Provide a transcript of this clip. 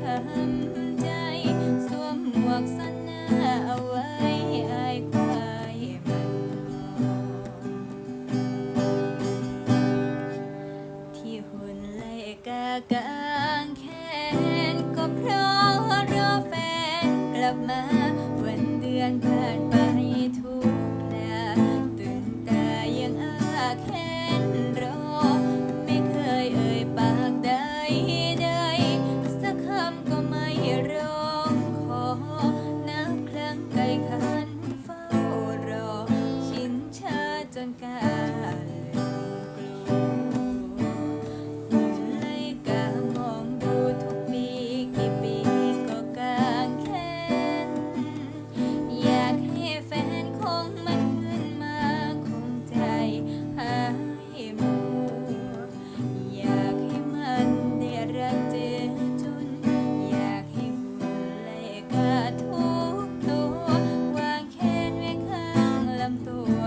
ทำใจ สวมหมวกสันหน้เอาไว้อายคายมันที่หุ่นไล่กากางแขนก็พราะรอแฟนกลับมาวันเดือนผ่านไปทุกนาตื่นตายังอาแขน alam to